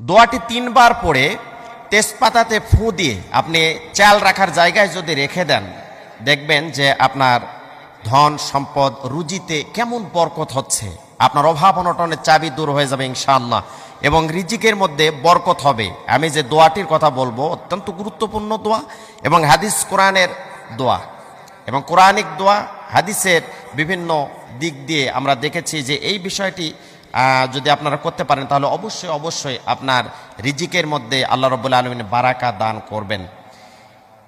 দোয়াটি তিনবার পড়ে তেজপাতাতে ফু দিয়ে আপনি চাল রাখার জায়গায় যদি রেখে দেন, দেখবেন যে আপনার ধন, সম্পদ, রুজিতে কেমন বরকত হচ্ছে। আপনার অভাব অনটনের চাবি দূর হয়ে যাবে ইনশাআল্লাহ এবং রিজিকের মধ্যে বরকত হবে। আমি যে দোয়াটির কথা বলব, অত্যন্ত গুরুত্বপূর্ণ দোয়া এবং হাদিস কোরআনের দোয়া এবং কোরআনিক দোয়া, হাদিসের বিভিন্ন দিক দিয়ে আমরা দেখেছি যে এই বিষয়টি যদি আপনারা করতে পারেন, তাহলে অবশ্যই অবশ্যই আপনার রিজিকের মধ্যে আল্লাহ রবুল্লা আলমিন বারাকা দান করবেন।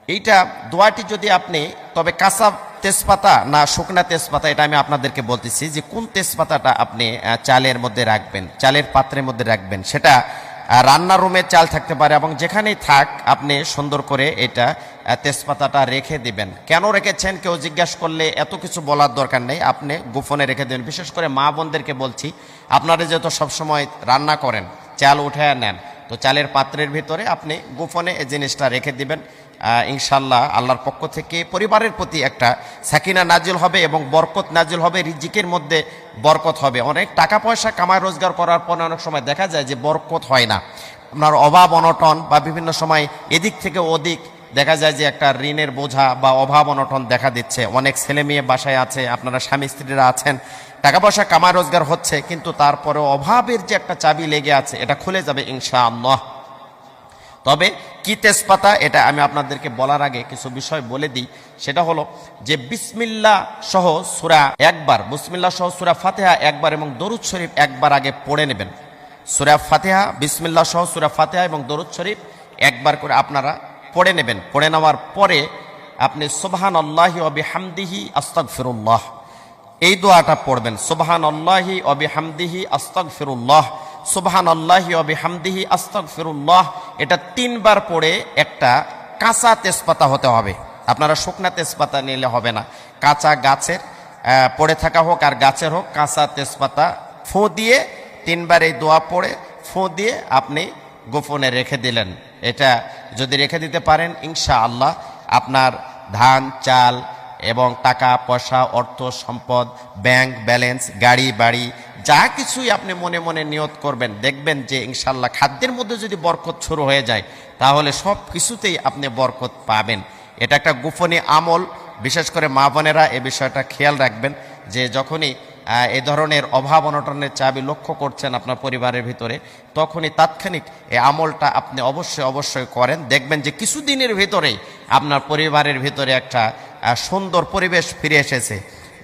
এইটা দোয়াটি যদি আপনি, তবে কাঁচা তেজপাতা না শুকনা তেজপাতা, এটা আমি আপনাদেরকে বলতেছি যে কোন তেজপাতাটা আপনি চালের মধ্যে রাখবেন, চালের পাত্রের মধ্যে রাখবেন, সেটা রান্নার রুমে চাল থাকতে পারে এবং যেখানেই থাক আপনি সুন্দর করে এটা তেজপাতাটা রেখে দিবেন। কেন রেখেছেন? কেউ জিজ্ঞাসা করলে এত কিছু বলার দরকার নেই। আপনি গোপনে রেখে দেবেন। বিশেষ করে মা বোনদেরকে বলছি, আপনারা যেহেতু সবসময় রান্না করেন, চাল উঠে নেন, তো চালের পাত্রের ভিতরে আপনি গোপনে এই জিনিসটা রেখে দিবেন। ইনশাল্লাহ আল্লাহর পক্ষ থেকে পরিবারের প্রতি একটা সাকিনা নাজিল হবে এবং বরকত নাজিল হবে, রিজিকের মধ্যে বরকত হবে। অনেক টাকা পয়সা কামায় রোজগার করার পরে অনেক সময় দেখা যায় যে বরকত হয় না। আপনার অভাব, অনটন বা বিভিন্ন সময় এদিক থেকে ওদিক দেখা যায় যে একটা ঋণের বোঝা বা অভাব, অনটন দেখা দিচ্ছে। অনেক ছেলে মেয়ে বাসায় আছে, আপনারা স্বামী স্ত্রীরা আছেন, টাকা পয়সা কামা রোজগার হচ্ছে, কিন্তু তারপরে অভাবের যে একটা চাবি লেগে আছে, এটা খুলে যাবে ইনশাআল্লাহ। তবে কি তেজপাতা, এটা আমি আপনাদেরকে বলার আগে কিছু বিষয় বলে দিই। সেটা হলো যে বিসমিল্লা সহ সুরা একবার বিসমিল্লা সহ সুরা ফাতেহা একবার এবং দরুদ শরীফ একবার আগে পড়ে নেবেন। সুরা ফাতেহা বিসমিল্লা সহ সুরা ফাতেহা এবং দরুদ শরীফ একবার করে আপনারা পড়ে নেবেন। পড়ে নেওয়ার পরে আপনি সুবহান আল্লাহি অবি হামদিহি আস্তাক ফিরুল্লাহ এই দোয়াটা পড়বেন সুবহান আল্লাহি অবি হামদিহি আস্তাক ফিরুল্লাহ সুবহান আল্লাহি হামদিহি আস্তাক ফিরুল্লাহ এটা তিনবার পড়ে একটা কাঁচা তেজপাতা হতে হবে। আপনারা শুকনা তেজপাতা নিলে হবে না। কাঁচা গাছের পড়ে থাকা হোক আর গাছের হোক, কাঁচা তেজপাতা ফু দিয়ে তিনবার এই দোয়া পড়ে, ফু দিয়ে আপনি গোপনে রেখে দিলেন। এটা যদি রেখে দিতে পারেন ইনশা আল্লাহ আপনার ধান, চাল এবং টাকা, পয়সা, অর্থ, সম্পদ, ব্যাংক ব্যালেন্স, গাড়ি, বাড়ি যা কিছুই আপনি মনে মনে নিয়ত করবেন, দেখবেন যে ইনশাল্লাহ খাদ্যের মধ্যে যদি বরকত শুরু হয়ে যায়, তাহলে সব কিছুতেই আপনি বরকত পাবেন। এটা একটা গোপনীয় আমল, বিশেষ করে মা বোনেরা এ বিষয়টা খেয়াল রাখবেন যে যখনই এ ধরনের অভাব অনটনের চাবি লক্ষ্য করছেন আপনার পরিবারের ভিতরে, তখনই তাৎক্ষণিক এই আমলটা আপনি অবশ্যই অবশ্যই করেন। দেখবেন যে কিছুদিনের ভিতরেই আপনার পরিবারের ভিতরে একটা সুন্দর পরিবেশ ফিরে এসেছে।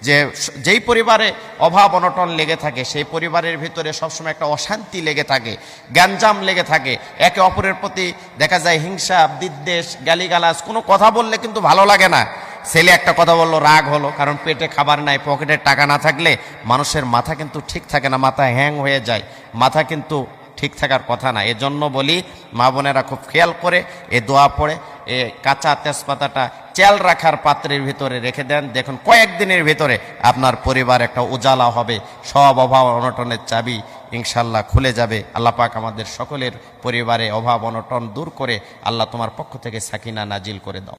যে যেই পরিবারে অভাব অনটন লেগে থাকে, সেই পরিবারের ভিতরে সবসময় একটা অশান্তি লেগে থাকে, গ্যাঞ্জাম লেগে থাকে। একে অপরের প্রতি দেখা যায় হিংসা, বিদ্বেষ, গালিগালাজ, কোনো কথা বললে কিন্তু ভালো লাগে না। ছেলে একটা কথা বলল, রাগ হলো, কারণ পেটে খাবার নাই, পকেটে টাকা না থাকলে মানুষের মাথা কিন্তু ঠিক থাকে না, মাথা হ্যাং হয়ে যায়। মাথা কিন্তু ঠিক থাকার কথা না। এজন্য বলি, মা বোনেরা খুব খেয়াল করে, এ দোয়া পড়ে। এ কাঁচা তেজপাতাটা চাল রাখার পাত্রের ভিতরে রেখে দেন। দেখুন, কয়েকদিনের ভিতরে আপনার পরিবার একটা উজালা হবে। সব অভাব অনটনের চাবি ইনশাল্লাহ খুলে যাবে। আল্লাহ পাক আমাদের সকলের পরিবারে অভাব অনটন দূর করে আল্লাহ তোমার পক্ষ থেকে সাকিনা নাজিল করে দাও।